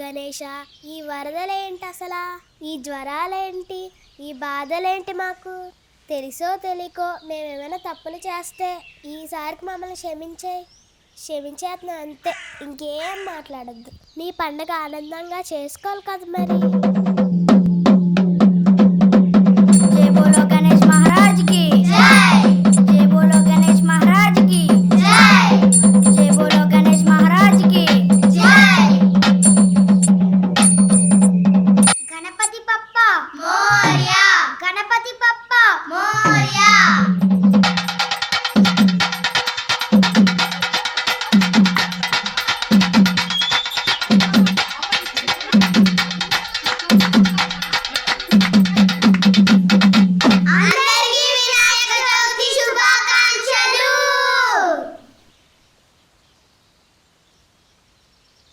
గణేష ఈ వరదలేంటి అసలా? ఈ జ్వరాలేంటి? ఈ బాధలేంటి మాకు? తెలుసో తెలియకో మేమేమైనా తప్పులు చేస్తే ఈసారికి మమ్మల్ని క్షమించే క్షమించేస్తున్నా అంతే. ఇంకేం మాట్లాడద్దు. నీ పండగ ఆనందంగా చేసుకోవాలి కదా మరి. Bye.